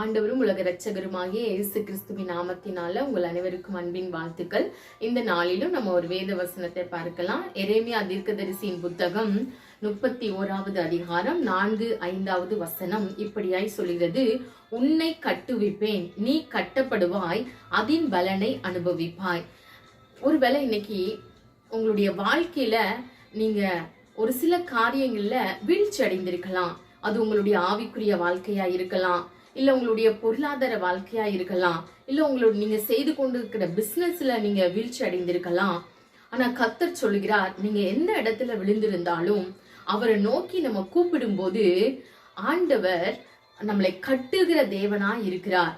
ஆண்டவரும் உலக இரட்சகருமாகிய இயேசு கிறிஸ்துவின் நாமத்தினால உங்கள் அனைவருக்கும் அன்பின் வாழ்த்துக்கள். இந்த நாளிலும் நம்ம ஒரு வேத வசனத்தை பார்க்கலாம். எரேமியா தீர்க்கதரிசியின் புத்தகம் முப்பத்தி ஓராவது அதிகாரம் நான்கு ஐந்தாவது வசனம் இப்படியாய் சொல்கிறது. உன்னை கட்டுவிப்பேன் நீ கட்டப்படுவாய் அதின் பலனை அனுபவிப்பாய். ஒருவேளை இன்னைக்கு உங்களுடைய வாழ்க்கையில நீங்க ஒரு சில காரியங்கள்ல வீழ்ச்சி அடைந்திருக்கலாம் அது உங்களுடைய ஆவிக்குரிய வாழ்க்கையா இருக்கலாம். இல்லை உங்களுடைய பொருளாதார வாழ்க்கையாக இருக்கலாம் இல்லை உங்களோட நீங்கள் செய்து கொண்டு இருக்கிற பிஸ்னஸில் நீங்கள் வீழ்ச்சி அடைந்திருக்கலாம். ஆனால் கத்தர் சொல்லுகிறார் நீங்கள் எந்த இடத்துல விழுந்திருந்தாலும் அவரை நோக்கி நம்ம கூப்பிடும்போது ஆண்டவர் நம்மளை கட்டுகிற தேவனா இருக்கிறார்.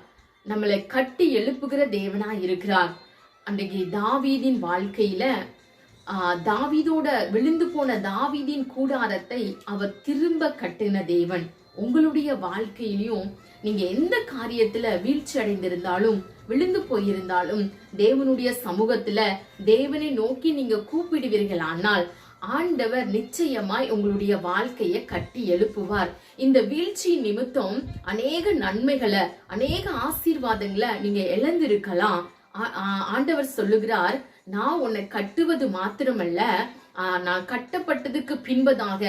நம்மளை கட்டி எழுப்புகிற தேவனா இருக்கிறார். அன்றைக்கு தாவீதின் வாழ்க்கையில தாவீதோட விழுந்து போன தாவீதின் கூடாரத்தை அவர் திரும்ப கட்டின தேவன். உங்களுடைய வாழ்க்கையிலையும் நீங்க எந்த காரியத்துல வீழ்ச்சி அடைந்திருந்தாலும் விழுந்து போயிருந்தாலும் தேவனுடைய சமூகத்துல தேவனை நோக்கி நீங்க கூப்பிடுவீர்கள் ஆனால் ஆண்டவர் நிச்சயமாய் உங்களுடைய வாழ்க்கையை கட்டி எழுப்புவார். இந்த வீழ்ச்சி நிமித்தம் அநேக நன்மைகளை அநேக ஆசீர்வாதங்களை நீங்க இழந்திருக்கலாம். ஆண்டவர் சொல்லுகிறார் நான் உன்னை கட்டுவது மாத்திரமல்ல நான் கட்டப்பட்டதுக்கு பின்பதாக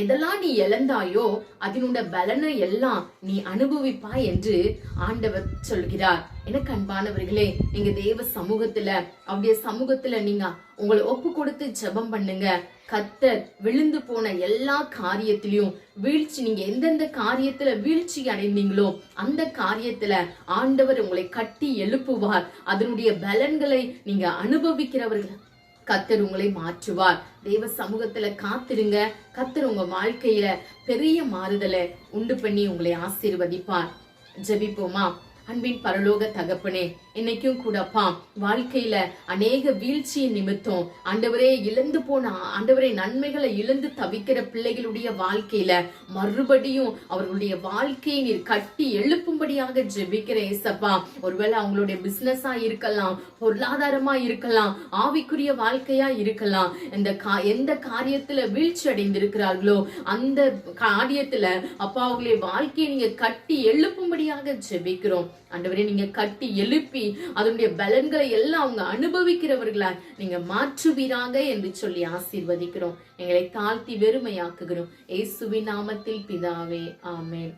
எதெல்லாம் நீ இழந்தாயோ அதனுடைய பலனை எல்லாம் நீ அனுபவிப்பாய் என்று ஆண்டவர் சொல்கிறார். எனக்கு அன்பானவர்களே நீங்க தேவ சமூகத்துல அவருடைய சமூகத்துல நீங்க உங்களை ஒப்பு கொடுத்து ஜெபம் பண்ணுங்க. கத்தர் விழுந்து போன எல்லா காரியத்திலையும் வீழ்ச்சி நீங்க எந்தெந்த காரியத்துல வீழ்ச்சி அடைந்தீங்களோ அந்த காரியத்துல ஆண்டவர் உங்களை கட்டி எழுப்புவார். அதனுடைய பலன்களை நீங்க அனுபவிக்கிறவர்கள் கத்தர் உங்களை மாற்றுவார். தெய்வ சமூகத்துல காத்திருங்க. கத்தர் உங்க வாழ்க்கையில பெரிய மாறுதலை உண்டு பண்ணி உங்களை ஆசீர்வதிப்பார். ஜெபிப்போமா? அன்பின் பரலோக தகப்பனே இன்னைக்கும் கூடப்பா வாழ்க்கையில அநேக வீழ்ச்சியின் நிமித்தம் ஆண்டவரே இழந்து போன ஆண்டவரே நன்மைகளை இழந்து தவிக்கிற பிள்ளைகளுடைய வாழ்க்கையில மறுபடியும் அவர்களுடைய வாழ்க்கையை நீர் கட்டி எழுப்பும்படியாக ஜெபிக்கிற ஏசப்பா. ஒருவேளை அவங்களுடைய பிசினஸா இருக்கலாம் பொருளாதாரமா இருக்கலாம் ஆவிக்குரிய வாழ்க்கையா இருக்கலாம் இந்த கா- எந்த காரியத்துல வீழ்ச்சி அடைந்திருக்கிறார்களோ அந்த காரியத்துல அப்பா அவங்களுடைய வாழ்க்கையை நீங்க கட்டி எழுப்பும்படியாக ஜெபிக்கிறோம். ஆண்டவரே நீங்க கட்டி எழுப்பி அதனுடைய பலன்களை எல்லாம் அவங்க அனுபவிக்கிறவர்களா நீங்க மாற்றுவீராக என்று சொல்லி ஆசீர்வதிக்கிறோம். எங்களை தாழ்த்தி வெறுமையாக்குகிறோம். இயேசுவின் நாமத்தில் பிதாவே ஆமேன்.